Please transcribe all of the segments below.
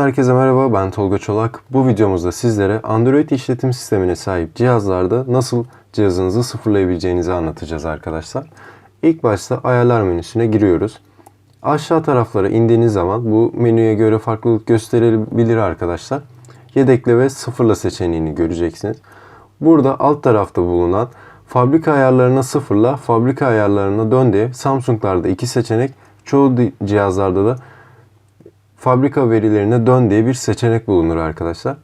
Herkese merhaba ben Tolga Çolak. Bu videomuzda sizlere Android işletim sistemine sahip cihazlarda nasıl cihazınızı sıfırlayabileceğinizi anlatacağız arkadaşlar. İlk başta ayarlar menüsüne giriyoruz. Aşağı taraflara indiğiniz zaman bu menüye göre farklılık gösterebilir arkadaşlar. Yedekle ve sıfırla seçeneğini göreceksiniz. Burada alt tarafta bulunan fabrika ayarlarına sıfırla, fabrika ayarlarına dön diye Samsung'larda iki seçenek, çoğu cihazlarda da fabrika verilerine dön diye bir seçenek bulunur arkadaşlar.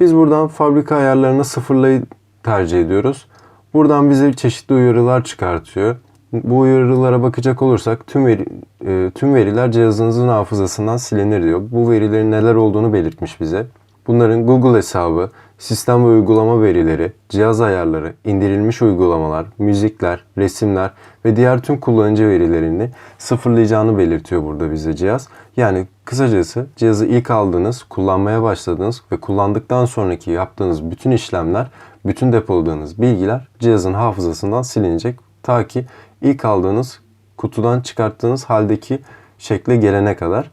Biz buradan fabrika ayarlarını sıfırlayı tercih ediyoruz. Buradan bize çeşitli uyarılar çıkartıyor. Bu uyarılara bakacak olursak tüm veri, e, tüm veriler cihazınızın hafızasından silinir diyor. Bu verilerin neler olduğunu belirtmiş bize. Bunların Google hesabı, sistem ve uygulama verileri, cihaz ayarları, indirilmiş uygulamalar, müzikler, resimler ve diğer tüm kullanıcı verilerini sıfırlayacağını belirtiyor burada bize cihaz. Yani kısacası cihazı ilk aldığınız, kullanmaya başladığınız ve kullandıktan sonraki yaptığınız bütün işlemler, bütün depoladığınız bilgiler cihazın hafızasından silinecek. Ta ki ilk aldığınız, kutudan çıkarttığınız haldeki şekle gelene kadar.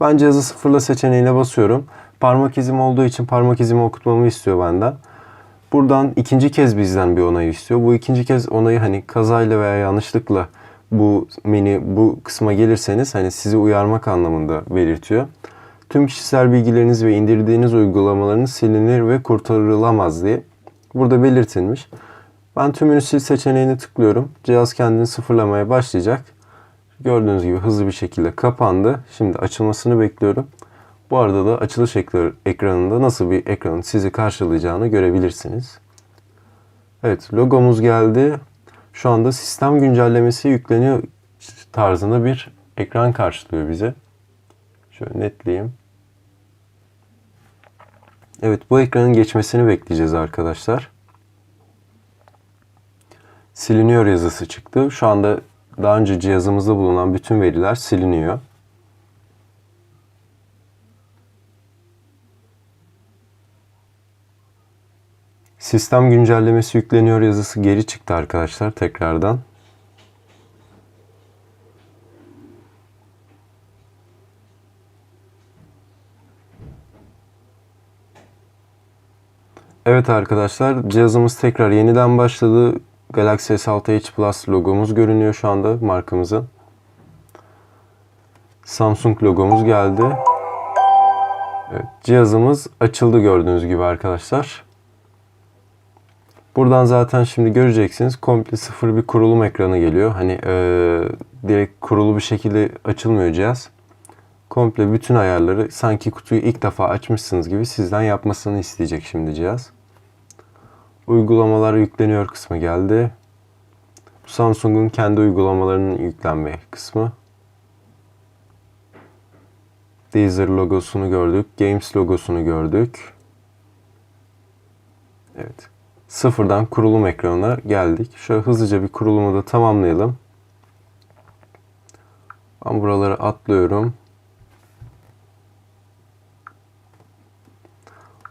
Ben cihazı sıfırla seçeneğine basıyorum. Parmak izim olduğu için parmak izimi okutmamı istiyor benden. Buradan ikinci kez bizden bir onay istiyor. Bu ikinci kez onayı hani kazayla veya yanlışlıkla bu menü bu kısma gelirseniz hani sizi uyarmak anlamında belirtiyor. Tüm kişisel bilgileriniz ve indirdiğiniz uygulamalarınız silinir ve kurtarılamaz diye burada belirtilmiş. Ben tümünü sil seçeneğini tıklıyorum. Cihaz kendini sıfırlamaya başlayacak. Gördüğünüz gibi hızlı bir şekilde kapandı. Şimdi açılmasını bekliyorum. Bu arada da açılış ekranında nasıl bir ekranın sizi karşılayacağını görebilirsiniz. Evet logomuz geldi. Şu anda sistem güncellemesi yükleniyor tarzında bir ekran karşılıyor bize. Şöyle netleyeyim. Evet bu ekranın geçmesini bekleyeceğiz arkadaşlar. Siliniyor yazısı çıktı. Şu anda daha önce cihazımızda bulunan bütün veriler siliniyor. Sistem güncellemesi yükleniyor yazısı geri çıktı arkadaşlar tekrardan. Evet arkadaşlar cihazımız tekrar yeniden başladı. Galaxy S6 Edge Plus logomuz görünüyor şu anda markamızın. Samsung logomuz geldi. Evet, cihazımız açıldı gördüğünüz gibi arkadaşlar. Buradan zaten şimdi göreceksiniz komple sıfır bir kurulum ekranı geliyor. Hani e, direkt kurulu bir şekilde açılmıyor cihaz. Komple bütün ayarları sanki kutuyu ilk defa açmışsınız gibi sizden yapmasını isteyecek şimdi cihaz. Uygulamalar yükleniyor kısmı geldi. Samsung'un kendi uygulamalarının yüklenme kısmı. Deezer logosunu gördük. Games logosunu gördük. Evet sıfırdan kurulum ekranına geldik. Şöyle hızlıca bir kurulumu da tamamlayalım. Ben buraları atlıyorum.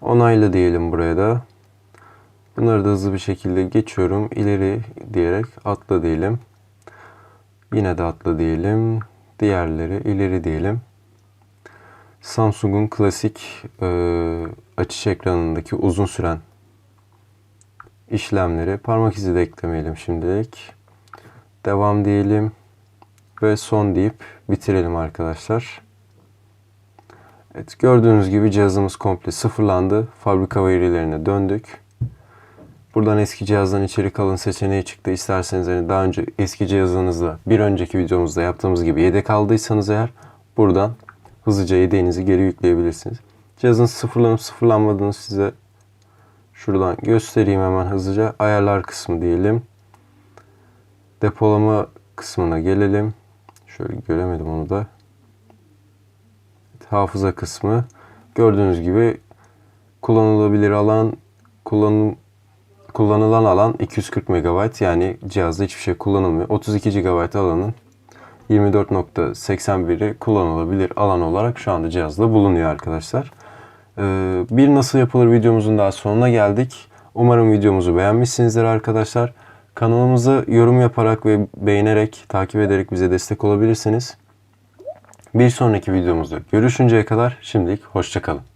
Onayla diyelim buraya da. Bunları da hızlı bir şekilde geçiyorum. İleri diyerek atla diyelim. Yine de atla diyelim. Diğerleri ileri diyelim. Samsung'un klasik e, açış ekranındaki uzun süren işlemleri. Parmak izi de eklemeyelim şimdilik. Devam diyelim. Ve son deyip bitirelim arkadaşlar. Evet gördüğünüz gibi cihazımız komple sıfırlandı. Fabrika verilerine döndük. Buradan eski cihazdan içerik alın seçeneği çıktı. İsterseniz hani daha önce eski cihazınızda bir önceki videomuzda yaptığımız gibi yedek aldıysanız eğer buradan hızlıca yedeğinizi geri yükleyebilirsiniz. Cihazın sıfırlanıp sıfırlanmadığını size Şuradan göstereyim hemen hızlıca. Ayarlar kısmı diyelim. Depolama kısmına gelelim. Şöyle göremedim onu da. Hafıza kısmı. Gördüğünüz gibi kullanılabilir alan kullanım kullanılan alan 240 MB yani cihazda hiçbir şey kullanılmıyor. 32 GB alanın 24.81'i kullanılabilir alan olarak şu anda cihazda bulunuyor arkadaşlar. Ee, bir nasıl yapılır videomuzun daha sonuna geldik. Umarım videomuzu beğenmişsinizdir arkadaşlar. Kanalımıza yorum yaparak ve beğenerek, takip ederek bize destek olabilirsiniz. Bir sonraki videomuzda görüşünceye kadar şimdilik hoşçakalın.